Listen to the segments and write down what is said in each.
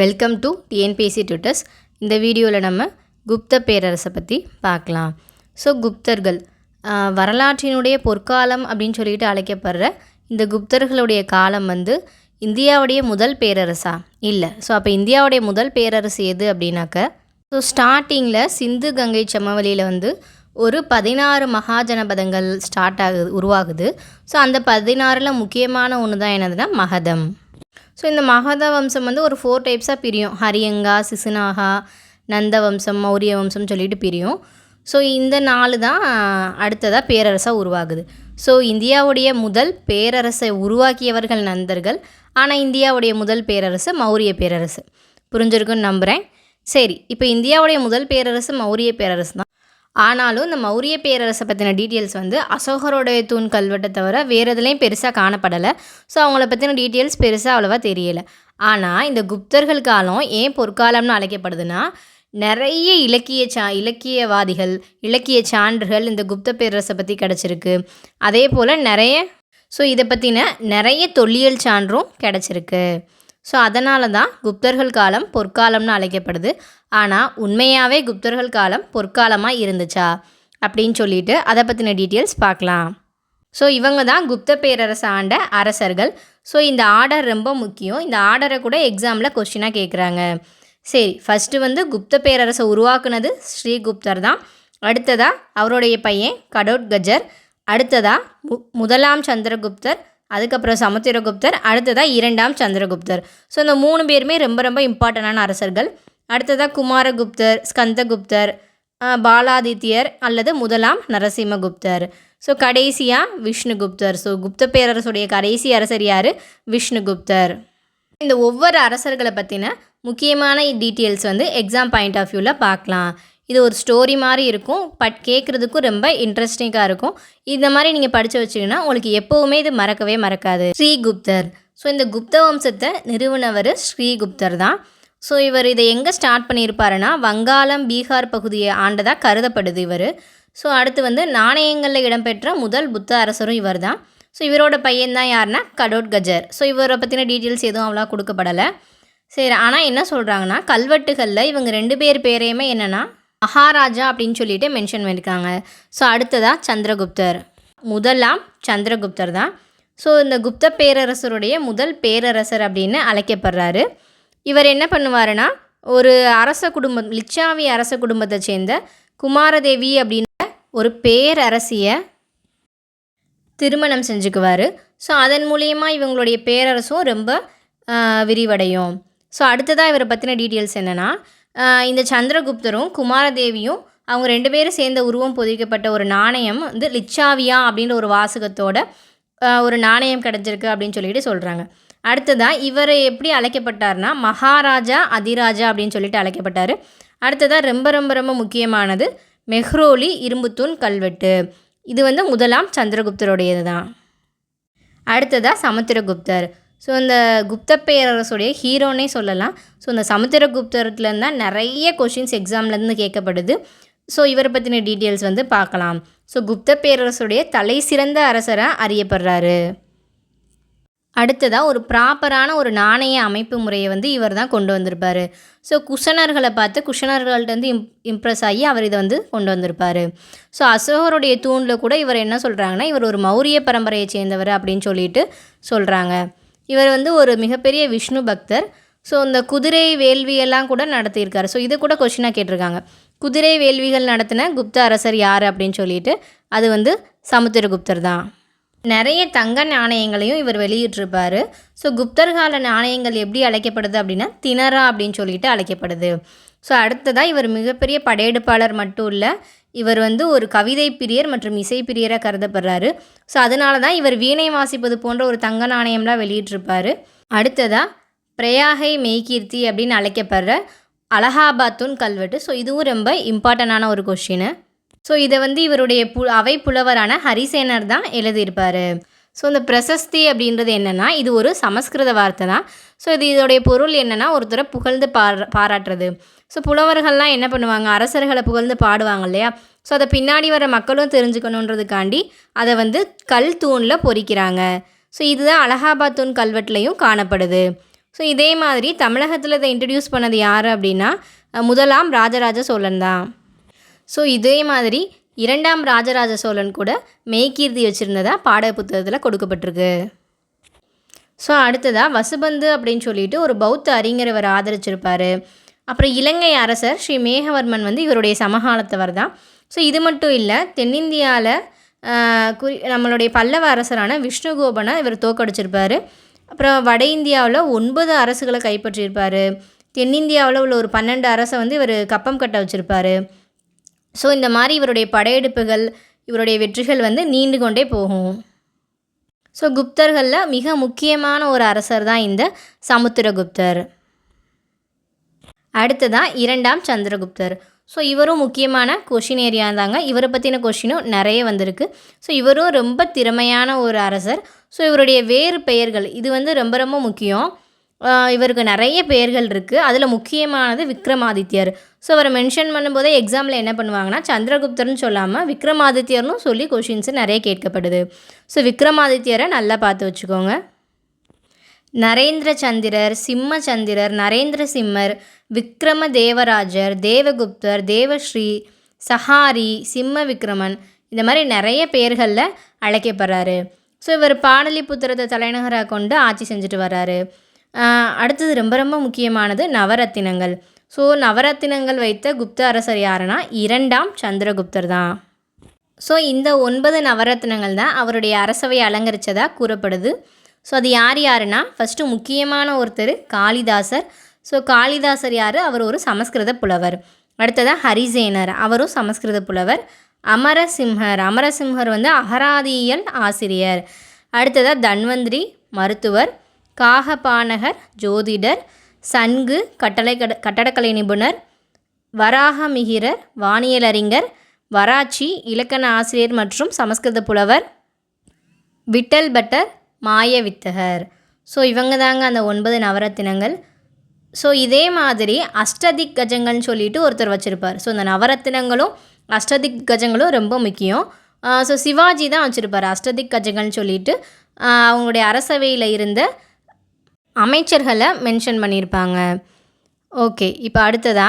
Welcome to TNPSC Twitters இந்த வீடியோவில் நம்ம குப்த பேரரசை பற்றி பார்க்கலாம். ஸோ குப்தர்கள் வரலாற்றினுடைய பொற்காலம் அப்படின்னு சொல்லிட்டு அழைக்கப்படுற இந்த குப்தர்களுடைய காலம் வந்து இந்தியாவுடைய முதல் பேரரசா? இல்லை. ஸோ அப்போ இந்தியாவுடைய முதல் பேரரசு எது அப்படின்னாக்க ஸோ ஸ்டார்டிங்கில் சிந்து கங்கை சமவெளியில் வந்து ஒரு பதினாறு மகாஜனபதங்கள் ஸ்டார்ட் ஆகுது உருவாகுது. ஸோ அந்த பதினாறில் முக்கியமான ஒன்று தான் என்னதுன்னா மகதம். ஸோ இந்த மகத வம்சம் வந்து ஒரு ஃபோர் டைப்ஸாக பிரியும். ஹரியங்கா சிசுநாகா நந்த வம்சம் மௌரிய வம்சம்னு சொல்லிட்டு பிரியும். ஸோ இந்த நாலு தான் அடுத்ததாக பேரரசாக உருவாகுது. ஸோ இந்தியாவுடைய முதல் பேரரசை உருவாக்கியவர்கள் நந்தர்கள். ஆனால் இந்தியாவுடைய முதல் பேரரசு மௌரிய பேரரசு. புரிஞ்சிருக்குன்னு நம்புகிறேன் சரி இப்போ இந்தியாவுடைய முதல் பேரரசு மௌரிய பேரரசு தான் ஆனாலும் இந்த மௌரிய பேரரசை பற்றின டீட்டெயில்ஸ் வந்து அசோகரோடைய தூண் கல்வெட்டை தவிர வேறு எதுலேயும் பெருசாக காணப்படலை. ஸோ அவங்கள பற்றின டீட்டெயில்ஸ் பெருசாக அவ்வளோவா தெரியலை. ஆனால் இந்த குப்தர்கள் காலம் ஏன் பொற்காலம்னு அழைக்கப்படுதுன்னா நிறைய இலக்கிய சா இலக்கியவாதிகள் இலக்கிய சான்றுகள் இந்த குப்த பேரரசை பற்றி கிடச்சிருக்கு. அதே போல் நிறைய ஸோ இதை பற்றின நிறைய தொல்லியல் சான்றும் கிடச்சிருக்கு. ஸோ அதனால தான் குப்தர்கள் காலம் பொற்காலம்னு அழைக்கப்படுது. ஆனால் உண்மையாகவே குப்தர்கள் காலம் பொற்காலமாக இருந்துச்சா? அப்படின்னு சொல்லிட்டு அதை பற்றின டீட்டெயில்ஸ் பார்க்கலாம். ஸோ இவங்க தான் குப்த பேரரசு ஆண்ட அரசர்கள். ஸோ இந்த ஆர்டர் ரொம்ப முக்கியம். இந்த ஆர்டரை கூட எக்ஸாமில் கொஸ்டினாக கேட்குறாங்க சரி ஃபஸ்ட்டு வந்து குப்த பேரரசை உருவாக்குனது ஸ்ரீகுப்தர் தான். அடுத்ததாக அவருடைய பையன் கடோட் கஜர் அடுத்ததாக மு முதலாம் சந்திரகுப்தர். அதுக்கப்புறம் சமுத்திரகுப்தர் அடுத்ததாக இரண்டாம் சந்திரகுப்தர். ஸோ இந்த மூணு பேருமே ரொம்ப ரொம்ப இம்பார்ட்டண்டான அரசர்கள். அடுத்ததாக குமாரகுப்தர் ஸ்கந்தகுப்தர் பாலாதித்யர் அல்லது முதலாம் நரசிம்மகுப்தர். ஸோ கடைசியாக விஷ்ணுகுப்தர். ஸோ குப்த பேரரசுடைய கடைசி அரசர் யார்? விஷ்ணுகுப்தர். இந்த ஒவ்வொரு அரசர்களை பற்றின முக்கியமான டீட்டெயில்ஸ் வந்து எக்ஸாம் பாயிண்ட் ஆஃப் வியூவில் பார்க்கலாம். இது ஒரு ஸ்டோரி மாதிரி இருக்கும் பட் கேட்குறதுக்கும் ரொம்ப இன்ட்ரெஸ்டிங்காக இருக்கும். இந்த மாதிரி நீங்கள் படித்து வச்சிங்கன்னா உங்களுக்கு எப்போவுமே இது மறக்கவே மறக்காது. ஸ்ரீகுப்தர். ஸோ இந்த குப்த வம்சத்தை நிறுவனவர் ஸ்ரீகுப்தர் தான். ஸோ இவர் இதை எங்கே ஸ்டார்ட் பண்ணியிருப்பாருன்னா வங்காளம் பீகார் பகுதியை ஆண்டதாக கருதப்படுது இவர். ஸோ அடுத்து வந்து நாணயங்களில் இடம்பெற்ற முதல் புத்த அரசரும் இவர் தான். ஸோ இவரோட பையன் தான் யாருன்னா கடோட் கஜர். ஸோ இவரை பற்றின டீட்டெயில்ஸ் எதுவும் அவ்வளோ கொடுக்கப்படலை. சரி ஆனால் என்ன சொல்கிறாங்கன்னா கல்வெட்டுகளில் இவங்க ரெண்டு பேர் பேரையுமே என்னென்னா மகாராஜா அப்படின்னு சொல்லிட்டு மென்ஷன் பண்ணியிருக்காங்க ஸோ அடுத்ததாக சந்திரகுப்தர். முதலாம் சந்திரகுப்தர் தான். ஸோ இந்த குப்த பேரரசருடைய முதல் பேரரசர் அப்படின்னு அழைக்கப்படுறாரு. இவர் என்ன பண்ணுவாருன்னா ஒரு அரச குடும்பம் லிச்சாவி அரச குடும்பத்தை சேர்ந்த குமாரதேவி அப்படின்ற ஒரு பேரரசியை திருமணம் செஞ்சுக்குவார். ஸோ அதன் மூலியமாக இவங்களுடைய பேரரசும் ரொம்ப விரிவடையும். ஸோ அடுத்ததாக இவரை பற்றின டீட்டெயில்ஸ் என்னென்னா இந்த சந்திரகுப்தரும் குமாரதேவியும் அவங்க ரெண்டு பேரும் சேர்ந்த உருவம் பொதிக்கப்பட்ட ஒரு நாணயம் வந்து லிச்சாவியா அப்படின்ற ஒரு வாசகத்தோட ஒரு நாணயம் கிடச்சிருக்கு அப்படின்னு சொல்லிட்டு சொல்கிறாங்க அடுத்ததாக இவர் எப்படி அழைக்கப்பட்டார்னா மகாராஜா அதிராஜா அப்படின்னு சொல்லிட்டு அழைக்கப்பட்டார். அடுத்ததாக ரொம்ப ரொம்ப ரொம்ப முக்கியமானது மெஹ்ரோலி இரும்புத்தூண் கல்வெட்டு. இது வந்து முதலாம் சந்திரகுப்தருடையது தான் அடுத்ததாக சமுத்திரகுப்தர். ஸோ இந்த குப்த பேரரசுடைய ஹீரோனே சொல்லலாம். ஸோ இந்த சமுத்திரகுப்தர்லேருந்து தான் நிறைய கொஷின்ஸ் எக்ஸாம்லேருந்து கேட்கப்படுது. ஸோ இவரை பற்றின டீட்டெயில்ஸ் வந்து பார்க்கலாம். ஸோ குப்த பேரரசுடைய தலை சிறந்த அரசராக அறியப்படுறாரு. அடுத்ததாக ஒரு ப்ராப்பரான ஒரு நாணய அமைப்பு முறையை வந்து இவர் தான் கொண்டு வந்திருப்பார். ஸோ குஷனர்களை பார்த்து குஷனர்கள்ட்ட வந்து இம் இம்ப்ரெஸ் ஆகி அவர் இதை வந்து கொண்டு வந்திருப்பார். ஸோ அசோகருடைய தூணில் கூட இவர் என்ன சொல்கிறாங்கன்னா இவர் ஒரு மௌரிய பரம்பரையை சேர்ந்தவர் அப்படின்னு சொல்லிட்டு சொல்கிறாங்க இவர் வந்து ஒரு மிகப்பெரிய விஷ்ணு பக்தர். ஸோ இந்த குதிரை வேள்வியெல்லாம் கூட நடத்தியிருக்காரு. ஸோ இது கூட கொஷினாக கேட்டிருக்காங்க. குதிரை வேள்விகள் நடத்தின குப்த அரசர் யார் அப்படின்னு சொல்லிட்டு அது வந்து சமுத்திரகுப்தர் தான். நிறைய தங்க நாணயங்களையும் இவர் வெளியிட்டிருப்பார். ஸோ குப்தர் கால நாணயங்கள் எப்படி அழைக்கப்படுது அப்படின்னா திணறா அப்படின்னு சொல்லிட்டு அழைக்கப்படுது. ஸோ அடுத்ததாக இவர் மிகப்பெரிய படையெடுப்பாளர் மட்டும் இல்லை இவர் வந்து ஒரு கவிதை பிரியர் மற்றும் இசை பிரியராக கருதப்படுறாரு. ஸோ அதனால தான் இவர் வீணை வாசிப்பது போன்ற ஒரு தங்க நாணயம்லாம் வெளியிட்டிருப்பார். அடுத்ததாக பிரயாகை மெய்கீர்த்தி அப்படின்னு அழைக்கப்படுற அலகாபாத்தூன் கல்வெட்டு. ஸோ இதுவும் ரொம்ப இம்பார்ட்டண்டான ஒரு கொஷின் ஸோ இதை வந்து இவருடைய பு அவை புலவரான ஹரிசேனர் தான் எழுதியிருப்பார். ஸோ இந்த பிரசஸ்தி அப்படின்றது என்னென்னா இது ஒரு சமஸ்கிருத வார்த்தை தான். ஸோ இது இதோடைய பொருள் என்னென்னா ஒருத்தரை புகழ்ந்து பாரா பாராட்டுறது. ஸோ புலவர்கள்லாம் என்ன பண்ணுவாங்க? அரசர்களை புகழ்ந்து பாடுவாங்க இல்லையா? ஸோ அதை பின்னாடி வர மக்களும் தெரிஞ்சுக்கணுன்றதுக்காண்டி அதை வந்து கல் தூணில் பொறிக்கிறாங்க. ஸோ இதுதான் அலகாபாத் தூண் கல்வெட்டுலையும் காணப்படுது. ஸோ இதே மாதிரி தமிழகத்தில் இதை இன்ட்ரடியூஸ் பண்ணது யார் அப்படின்னா முதலாம் ராஜராஜ சோழன் தான். ஸோ இதே மாதிரி இரண்டாம் ராஜராஜ சோழன் கூட மெய்கீர்த்தி வச்சுருந்ததாக பாட புத்தகத்தில் கொடுக்கப்பட்டிருக்கு. ஸோ அடுத்ததாக வசுபந்து அப்படின்னு சொல்லிட்டு ஒரு பௌத்த அறிஞர் இவர் ஆதரிச்சிருப்பார். அப்புறம் இலங்கை அரசர் ஸ்ரீ மேகவர்மன் வந்து இவருடைய சமகாலத்தவர் தான். ஸோ இது மட்டும் இல்லை தென்னிந்தியாவில் குறி நம்மளுடைய பல்லவ அரசரான விஷ்ணுகோபனை இவர் தோக்கடிச்சிருப்பார் அப்புறம் வட இந்தியாவில் ஒன்பது அரசுகளை கைப்பற்றியிருப்பார். தென்னிந்தியாவில் உள்ள ஒரு பன்னெண்டு அரசை வந்து இவர் கப்பம் கட்ட வச்சுருப்பார். ஸோ இந்த மாதிரி இவருடைய படையெடுப்புகள் இவருடைய வெற்றிகள் வந்து நீண்டு கொண்டே போகும். ஸோ குப்தர்களில் மிக முக்கியமான ஒரு அரசர் தான் இந்த சமுத்திரகுப்தர். அடுத்ததாக இரண்டாம் சந்திரகுப்தர். ஸோ இவரும் முக்கியமான கொஷின் ஏரியா இருந்தாங்க இவரை பற்றின கொஷினும் நிறைய வந்திருக்கு. ஸோ இவரும் ரொம்ப திறமையான ஒரு அரசர். ஸோ இவருடைய வேறு பெயர்கள் இது வந்து ரொம்ப ரொம்ப முக்கியம். இவருக்கு நிறைய பெயர்கள் இருக்குது அதில் முக்கியமானது விக்ரமாதித்யர். ஸோ அவரை மென்ஷன் பண்ணும்போதே எக்ஸாமில் என்ன பண்ணுவாங்கன்னா சந்திரகுப்தர்னு சொல்லாமல் விக்ரமாதித்யர்னு சொல்லி கொஷின்ஸு நிறைய கேட்கப்படுது. ஸோ விக்ரமாதித்யரை நல்லா பார்த்து வச்சுக்கோங்க. நரேந்திர சந்திரர் சிம்ம சந்திரர் நரேந்திர சிம்மர் விக்ரம தேவராஜர் தேவகுப்தர் தேவஸ்ரீ சஹாரி சிம்ம விக்ரமன் இந்த மாதிரி நிறைய பெயர்களில் அழைக்கப்படுறாரு. ஸோ இவர் பாடலிபுத்திரத்தை தலைநகராக கொண்டு ஆட்சி செஞ்சுட்டு வர்றாரு. அடுத்தது ரொம்ப ரொம்ப முக்கியமானது நவரத்தினங்கள். ஸோ நவரத்தினங்கள் வைத்த குப்த அரசர் யாருன்னா? இரண்டாம் சந்திரகுப்தர் தான். ஸோ இந்த ஒன்பது நவரத்தினங்கள் தான் அவருடைய அரசவை அலங்கரித்ததாக கூறப்படுது. ஸோ அது யார் யாருன்னா? ஃபஸ்ட்டு முக்கியமான ஒருத்தர் காளிதாசர். ஸோ காளிதாசர் யார்? அவர் ஒரு சமஸ்கிருத புலவர். அடுத்ததாக ஹரிசேனர். அவரும் சமஸ்கிருத புலவர். அமரசிம்ஹர். அமரசிம்ஹர் வந்து அகராதியியல் ஆசிரியர். அடுத்ததாக தன்வந்திரி மருத்துவர். காகபானகர் ஜோதிடர் சன்கு கட்டளை கட கட்டடக்கலை நிபுணர் வராகமிகிரர் வானியலறிஞர் வராச்சி இலக்கண ஆசிரியர் மற்றும் சமஸ்கிருத புலவர் விட்டல் பட்டர் மாய வித்தகர். ஸோ இவங்க தாங்க அந்த ஒன்பது நவரத்தினங்கள். ஸோ இதே மாதிரி அஷ்டதிக் கஜங்கள்னு சொல்லிட்டு ஒருத்தர் வச்சுருப்பார். ஸோ இந்த நவரத்தினங்களும் அஷ்டதிக் கஜங்களும் ரொம்ப முக்கியம். ஸோ சிவாஜி தான் வச்சுருப்பார் அஷ்டதிக் கஜங்கள்னு சொல்லிட்டு அவங்களுடைய அரசவையில் இருந்த அமைச்சர்களை மென்ஷன் பண்ணியிருப்பாங்க ஓகே இப்போ அடுத்ததா?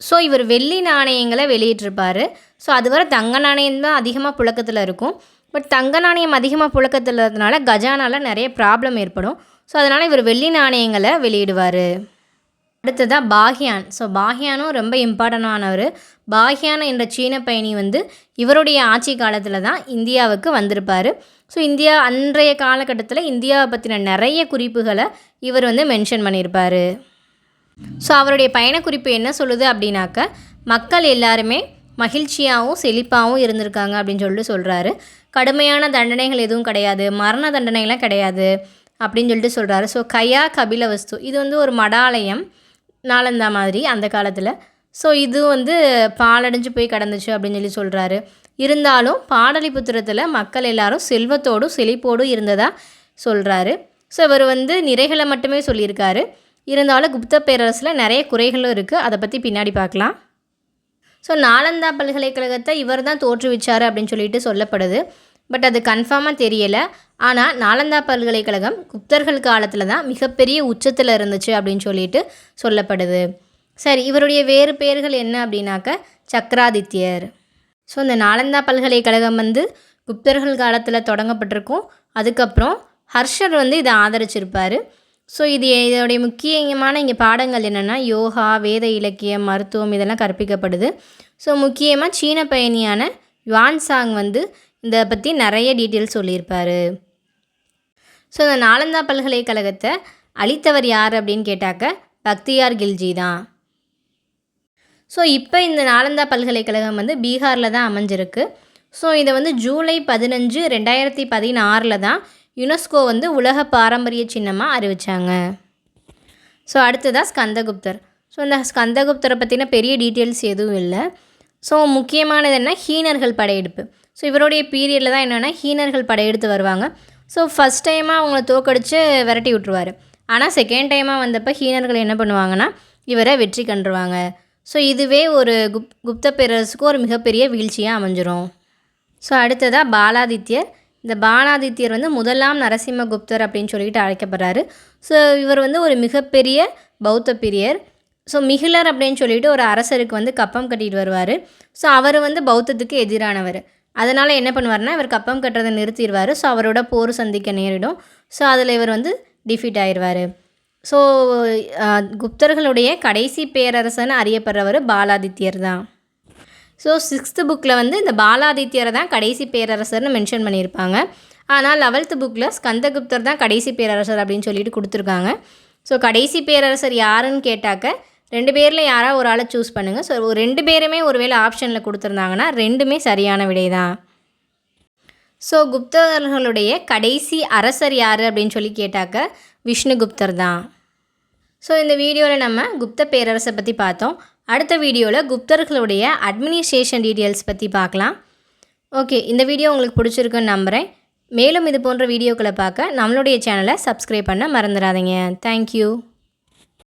ஸோ இவர் வெள்ளி நாணயங்களை வெளியிட்டிருப்பார். ஸோ அதுவரை தங்க நாணயம் தான் அதிகமாக புழக்கத்தில் இருக்கும். பட் தங்க நாணயம் அதிகமாக புழக்கத்தில் இருந்ததுனால கஜானால நிறைய ப்ராப்ளம் ஏற்படும். ஸோ அதனால் இவர் வெள்ளி நாணயங்களை வெளியிடுவார். அடுத்ததாக பாகியான். ஸோ பாகியானும் ரொம்ப இம்பார்ட்டண்டானவர் பாஹ்யான் என்ற சீன பயணி வந்து இவருடைய ஆட்சி காலத்தில் தான் இந்தியாவுக்கு வந்திருப்பார். ஸோ இந்தியா அன்றைய காலகட்டத்தில் இந்தியாவை பற்றின நிறைய குறிப்புகளை இவர் வந்து மென்ஷன் பண்ணியிருப்பார் ஸோ அவருடைய பயணக்குறிப்பு என்ன சொல்லுது அப்படின்னாக்க மக்கள் எல்லாருமே மகிழ்ச்சியாகவும் செழிப்பாகவும் இருந்திருக்காங்க அப்படின்னு சொல்லிட்டு சொல்கிறாரு கடுமையான தண்டனைகள் எதுவும் கிடையாது மரண தண்டனைலாம் கிடையாது அப்படின்னு சொல்லிட்டு சொல்கிறாரு ஸோ கயா கபிலவஸ்து இது வந்து ஒரு மடாலயம் நாலந்தா மாதிரி அந்த காலத்தில். ஸோ இது வந்து பாலடைஞ்சு போய் கடந்துச்சு அப்படின்னு சொல்லி சொல்கிறாரு இருந்தாலும் பாடலிபுத்திரத்தில் மக்கள் எல்லாரும் செல்வத்தோடும் செழிப்போடும் இருந்ததாக சொல்கிறாரு ஸோ இவர் வந்து நிறைகளை மட்டுமே சொல்லியிருக்காரு. இருந்தாலும் குப்த பேரரசில் நிறைய குறைகளும் இருக்குது அதை பற்றி பின்னாடி பார்க்கலாம். ஸோ நாலந்தா பல்கலைக்கழகத்தை இவர் தான் தோற்றுவிச்சார் அப்படின்னு சொல்லிட்டு சொல்லப்படுது. பட் அது கன்ஃபார்மாக தெரியலை. ஆனால் நாலந்தா பல்கலைக்கழகம் குப்தர்கள் காலத்தில் தான் மிகப்பெரிய உச்சத்தில் இருந்துச்சு அப்படின்னு சொல்லிட்டு சொல்லப்படுது. சரி இவருடைய வேறு பெயர்கள் என்ன அப்படின்னாக்க சக்கராதித்யர். ஸோ இந்த நாலந்தா பல்கலைக்கழகம் வந்து குப்தர்கள் காலத்தில் தொடங்கப்பட்டிருக்கும். அதுக்கப்புறம் ஹர்ஷர் வந்து இதை ஆதரிச்சிருப்பார். ஸோ இது இதோடைய முக்கியமான இங்கே பாடங்கள் என்னென்னா யோகா வேத இலக்கியம் மருத்துவம் இதெல்லாம் கற்பிக்கப்படுது. ஸோ முக்கியமாக சீன பயணியான யுவான் சாங் வந்து இதை பற்றி நிறைய டீட்டெயில்ஸ் சொல்லியிருப்பார். ஸோ இந்த நாலந்தா பல்கலைக்கழகத்தை அளித்தவர் யார் அப்படின்னு கேட்டாக்க பக்தியார் கில்ஜி தான். ஸோ இப்போ இந்த நாலந்தா பல்கலைக்கழகம் வந்து பீகாரில் தான் அமைஞ்சிருக்கு. ஸோ இதை வந்து ஜூலை பதினஞ்சு ரெண்டாயிரத்தி பதினாறில் தான் யுனெஸ்கோ வந்து உலக பாரம்பரிய சின்னமாக அறிவித்தாங்க ஸோ அடுத்ததாக ஸ்கந்தகுப்தர். ஸோ இந்த ஸ்கந்தகுப்தரை பற்றின பெரிய டீட்டெயில்ஸ் எதுவும் இல்லை. ஸோ முக்கியமானது என்ன? ஹீனர்கள் படையெடுப்பு. ஸோ இவருடைய பீரியடில் தான் என்னென்னா ஹீனர்கள் படையெடுத்து வருவாங்க. ஸோ ஃபஸ்ட் டைமாக அவங்கள தோக்கடித்து விரட்டி விட்டுருவார். ஆனால் செகண்ட் டைமாக வந்தப்போ ஹீனர்கள் என்ன பண்ணுவாங்கன்னா இவரை வெற்றி கண்டுருவாங்க. ஸோ இதுவே ஒரு குப் குப்த பேரரசுக்கு ஒரு மிகப்பெரிய வீழ்ச்சியாக அமைஞ்சிரும். ஸோ அடுத்ததாக பாலாதித்யர். இந்த பாலாதித்யர் வந்து முதலாம் நரசிம்மகுப்தர் அப்படின்னு சொல்லிட்டு அழைக்கப்படுறாரு. ஸோ இவர் வந்து ஒரு மிகப்பெரிய பௌத்த பிரியர். ஸோ மிகிலர் அப்படின்னு சொல்லிட்டு ஒரு அரசருக்கு வந்து கப்பம் கட்டிட்டு வருவார். ஸோ அவர் வந்து பௌத்தத்துக்கு எதிரானவர். அதனால் என்ன பண்ணுவார்னா இவர் கப்பம் கட்டுறதை நிறுத்திடுவார். ஸோ அவரோட போர் சந்திக்க நேரிடும். ஸோ அதில் இவர் வந்து டிஃபீட் ஆயிடுவார். ஸோ uh, குப்தர்களுடைய கடைசி பேரரசன் அறியப்படுறவர் பாலாதித்யர் தான். ஸோ சிக்ஸ்த்து புக்கில் வந்து இந்த பாலாதித்யரை தான் கடைசி பேரரசர்னு மென்ஷன் பண்ணியிருப்பாங்க. ஆனால் லெவல்த்து புக்கில் ஸ்கந்தகுப்தர் தான் கடைசி பேரரசர் அப்படின்னு சொல்லிட்டு கொடுத்துருக்காங்க. ஸோ கடைசி பேரரசர் யாருன்னு கேட்டாக்க ரெண்டு பேரில் யாராவது ஒரு ஆளை சூஸ் பண்ணுங்கள் ஸோ ஒரு ரெண்டு பேருமே ஒருவேளை ஆப்ஷனில் கொடுத்துருந்தாங்கன்னா ரெண்டுமே சரியான விடை தான். ஸோ குப்தர்களுடைய கடைசி அரசர் யார் அப்படின்னு சொல்லி கேட்டாக்க விஷ்ணுகுப்தர் தான். ஸோ இந்த வீடியோவில் நம்ம குப்த பேரரசை பற்றி பார்த்தோம். அடுத்த வீடியோவில் குப்தர்களுடைய அட்மினிஸ்ட்ரேஷன் டீட்டெயில்ஸ் பற்றி பார்க்கலாம். ஓகே இந்த வீடியோ உங்களுக்கு பிடிச்சிருக்குன்னு நம்புகிறேன் மேலும் இது போன்ற வீடியோக்களை பார்க்க நம்மளுடைய சேனலை சப்ஸ்கிரைப் பண்ண மறந்துடாதீங்க. தேங்க்யூ